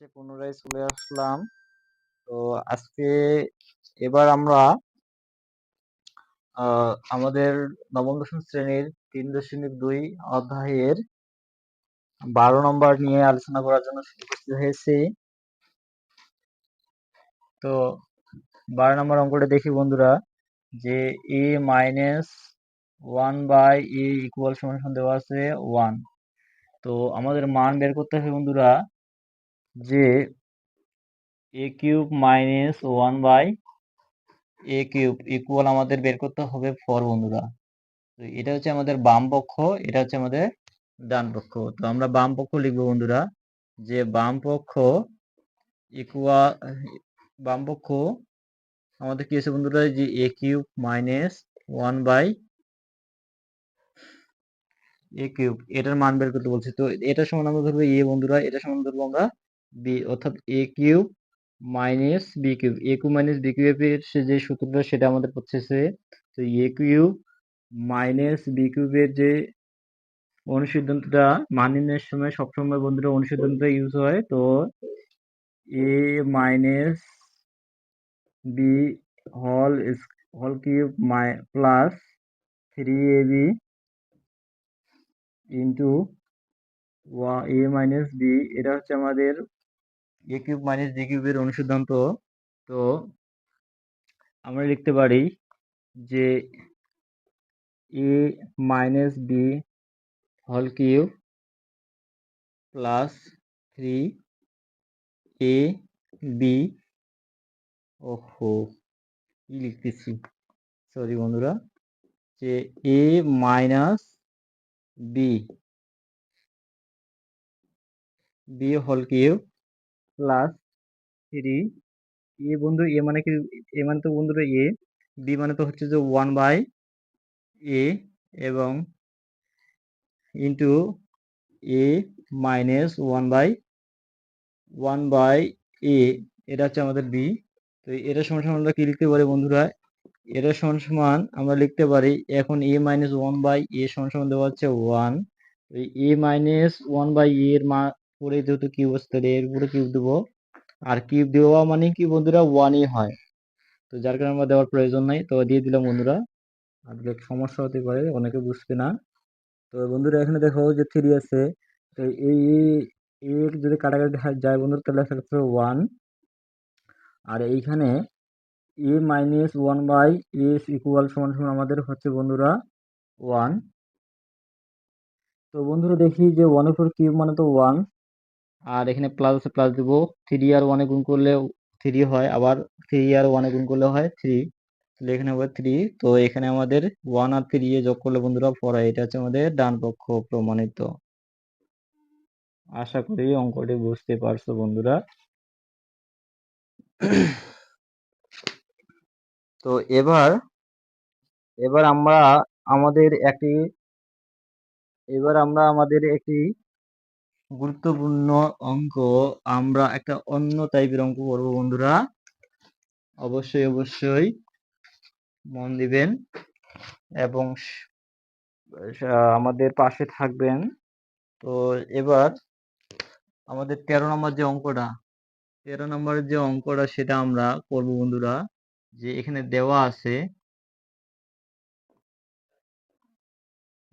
ক্লাসে পুনরায় চলে আসলাম। তো আজকে এবার আমরা আমাদের নবম, দশম শ্রেণির তিন দশমিক দুই অধ্যায়ের বারো নম্বর নিয়ে আলোচনা করার জন্য উপস্থিত হয়েছি। তো বারো নম্বর অঙ্কটা দেখি বন্ধুরা, যে a minus one by a equal সমান দেওয়া আছে ওয়ান তো আমাদের মান বের করতে হবে বন্ধুরা যে a cube minus one by a cube equal আমাদের বের করতে হবে ফর বন্ধুরা। তো এটা হচ্ছে আমাদের বাম পক্ষ, এটা হচ্ছে আমাদের ডান পক্ষ। তো আমরা বাম পক্ষ লিখব বন্ধুরা, যে বাম পক্ষ ইকুয়া বাম পক্ষ আমাদের কি আছে বন্ধুরা? যে a cube minus one by a cube এটার মান বের করতে বলছি। তো এটা সমান আমরা ধরবো এ বন্ধুরা এটা সমান ধরবো আমরা বি অর্থাৎ a cube b cube. A cube b কিউবের যে সূত্রটা, সেটা আমাদের পড়তেছে। তো এ কিউব মাইনাস বি কিউবের যে অনুসিদ্ধান্তটা মান নির্ণয়ের সময় সবসময় বন্ধুরা অনুসিদ্ধান্তটা ইউজ হয়, তো এ মাইনাস বি হল হল cube my plus three a b into a minus b এটা হচ্ছে আমাদের কিউব মাইনাস বি কিউবের অনুসিদ্ধান্ত। তো আমরা লিখতে পারি যে এ মাইনাস বি হল cube plus three a b ওহো, কি লিখতেছি? সরি বন্ধুরা, যে এ মাইনাস বি বি হল কিউব প্লাস থ্রি এ বন্ধু এ মানে কি? এ মানে তো বন্ধুরা এ বি মানে তো হচ্ছে যে ওয়ান বাই এ এবং into a minus one by one by a এটা হচ্ছে আমাদের বি তো এটা সমান সমান আমরা কি লিখতে পারি বন্ধুরা? এটা সমান সমান আমরা লিখতে পারি, এখন a minus one by a সমান সমান দেওয়া হচ্ছে one a minus one by এর পরে যেহেতু কিউব আসতে এর উপরে কিউব দেবো। আর কিউব দেওয়া মানে কি বন্ধুরা? ওয়ানই হয়। তো যার কারণে আমরা দেওয়ার প্রয়োজন নাই। তো দিয়ে দিলাম বন্ধুরা। আর সমস্যা হতে পারে, অনেকে বুঝবে না। তো বন্ধুরা, এখানে দেখো যে থ্রি আছে। তো এই এর যদি কাটাকাটি যায় বন্ধুরা, তাহলে সেক্ষেত্রে ওয়ান আর এইখানে a minus one by s equal সমান সমান আমাদের হচ্ছে বন্ধুরা ওয়ান তো বন্ধুরা দেখি যে ওয়ানের ফোর কিউব মানে তো ওয়ান আর এখানে প্লাস আছে প্লাস দিব। থ্রি আর ওয়ানে গুণ করলে থ্রি হয়, আবার থ্রি আর ওয়ানে গুণ করলে হয় থ্রি তাহলে এখানে হবে থ্রি তো এখানে আমাদের ওয়ান আর থ্রি যোগ করলে বন্ধুরা ফোর হয় এটা হচ্ছে আমাদের ডান পক্ষ প্রমাণিত। আশা করি অঙ্কটি বুঝতে পারছ বন্ধুরা। তো এবার এবার আমরা আমাদের একটি, এবার আমরা আমাদের একটি গুরুত্বপূর্ণ অঙ্ক। আমরা একটা অন্য টাইপের অঙ্ক করব, বন্ধুরা। অবশ্যই অবশ্যই। মন দিবেন। এবং আমাদের পাশে থাকবেন। তো এবার আমাদের তেরো নম্বর যে অঙ্কটা, তেরো নম্বরের যে অঙ্কটা সেটা আমরা করব, বন্ধুরা। যে এখানে দেওয়া আছে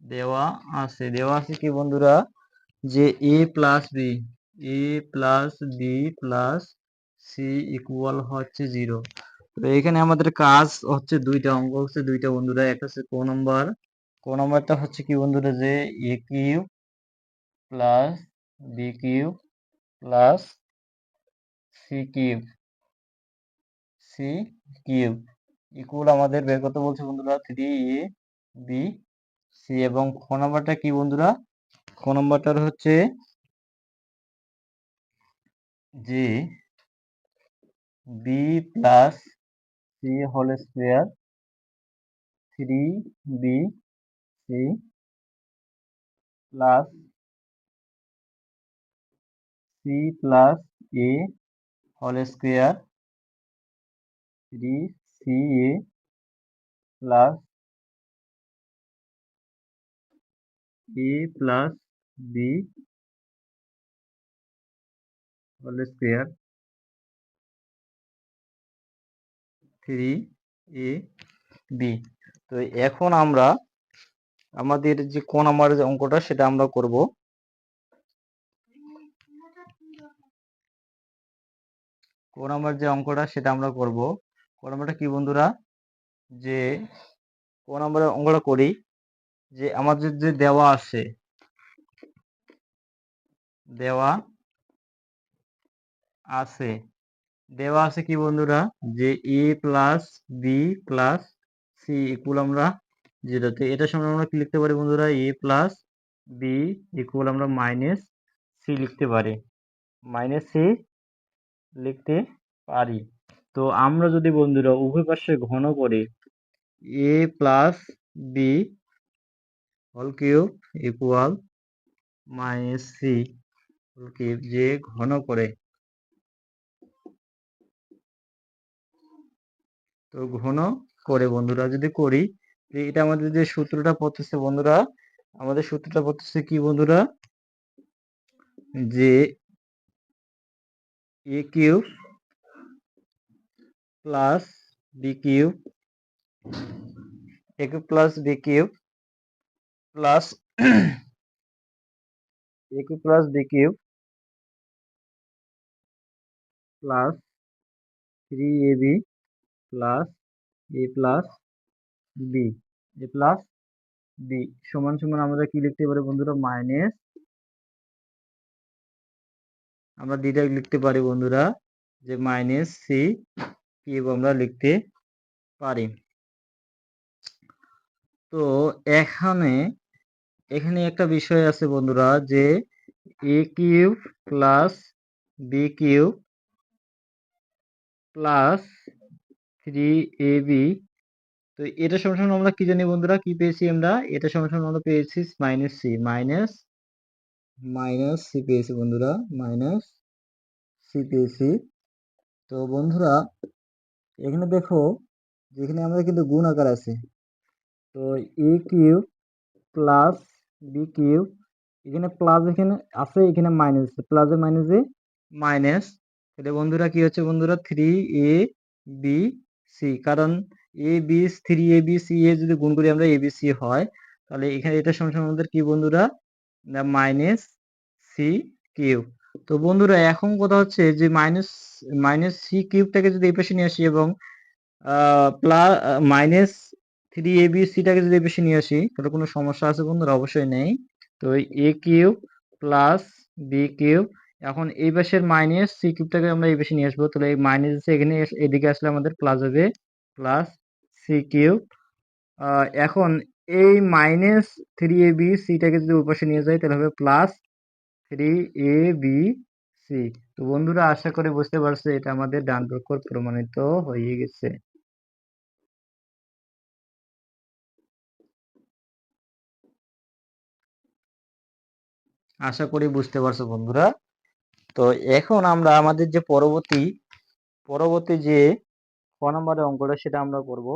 দেওয়া আছে দেওয়া আছে কি, বন্ধুরা? যে a plus b a plus b plus c equal হচ্ছে জিরো তো এখানে আমাদের কাজ হচ্ছে দুইটা অঙ্ক হচ্ছে দুইটা বন্ধুরা একটা হচ্ছে ক নম্বর ক নম্বরটা হচ্ছে কি বন্ধুরা? যে a q plus b q plus c cube c cube equal আমাদের বের করতে বলছে বন্ধুরা থ্রি এ বি সি এবং খ নম্বরটা কি বন্ধুরা? নম্বরটার হচ্ছে যে b plus c whole square three b c plus c plus a whole square three c a plus a plus b whole square three a b তো এখন আমরা আমাদের যে ক নাম্বারের যে অঙ্কটা সেটা আমরা করব। ক নাম্বার যে অঙ্কটা সেটা আমরা করব। ক নাম্বারটা কি বন্ধুরা? যে ক নাম্বারের অঙ্কটা করি, যে আমাদের যে দেওয়া আছে দেওয়া আছে। দেওয়া আছে কি বন্ধুরা? যে a plus b plus c equal আমরা জিরোতে এটার সামনে আমরা কি লিখতে পারি বন্ধুরা? এ প্লাস বি ইকুয়াল আমরা মাইনাস সি লিখতে পারি। মাইনাস সি লিখতে পারি। তো আমরা যদি বন্ধুরা উভয় পাশে ঘন করি a plus b whole cube equal minus c cube যে ঘন করে। তো ঘন করে বন্ধুরা যদি করি এটা আমাদের যে সূত্রটা পড়তেছে বন্ধুরা, আমাদের সূত্রটা পড়তেছে কি বন্ধুরা? যে a cube plus b cube, a cube plus b cube plus, a cube plus b cube plus three a b plus a plus b a plus b সমান সমান আমরা কি লিখতে পারি বন্ধুরা? মাইনাস আমরা ডিরেক্ট লিখতে পারি বন্ধুরা, যে মাইনাস সি কিউব আমরা লিখতে পারি। তো এখানে এখানে একটা বিষয় আছে বন্ধুরা, যে a cube plus b cube plus three a b তো এটা সমান আমরা কি জানি বন্ধুরা? কি পেয়েছি আমরা? এটা সমান আমরা পেয়েছি minus c minus minus c পেয়েছি বন্ধুরা। মাইনাস সি পেয়েছি। তো বন্ধুরা, এখানে দেখো, যেখানে আমাদের কিন্তু গুণ আকার আছে। তো a cube plus b cube এখানে প্লাস এখানে আছে, এখানে মাইনাস প্লাসে মাইনাসে মাইনাস তাহলে বন্ধুরা কি হচ্ছে বন্ধুরা? থ্রি এ বি সি কারণ a b three a b c a যদি গুণ করি আমরা এ বি সি হয়, তাহলে এখানে এটা সমান আমাদের কি বন্ধুরা? মাইনাস সি কিউব তো বন্ধুরা, এখন কথা হচ্ছে যে মাইনাস মাইনাস সি কিউবটাকে যদি এই পাশে নিয়ে আসি এবং plus minus three a b সিটাকে যদি পাশে নিয়ে আসি, তাহলে কোনো সমস্যা আছে বন্ধুরা? অবশ্যই নেই। তো a cube plus b cube এখন এই পাশের মাইনাস সি কিউবটাকে আমরা এই পাশে নিয়ে আসব। তাহলে এই মাইনাস এখানে এদিকে আসলে আমাদের প্লাস হবে। প্লাস সি কিউব এখন এই মাইনাস থ্রি এ বি সিটাকে যদি ওই পাশে নিয়ে যাই, তাহলে হবে plus three a b c তো বন্ধুরা, আশা করে বুঝতে পারছে, এটা আমাদের ডান পক্ষ প্রমাণিত হয়ে গেছে। আশা করি বুঝতে পারছ বন্ধুরা। তো এখন আমরা আমাদের যে পরবর্তী পরবর্তী যে ক নম্বরের অঙ্কটা সেটা আমরা করব।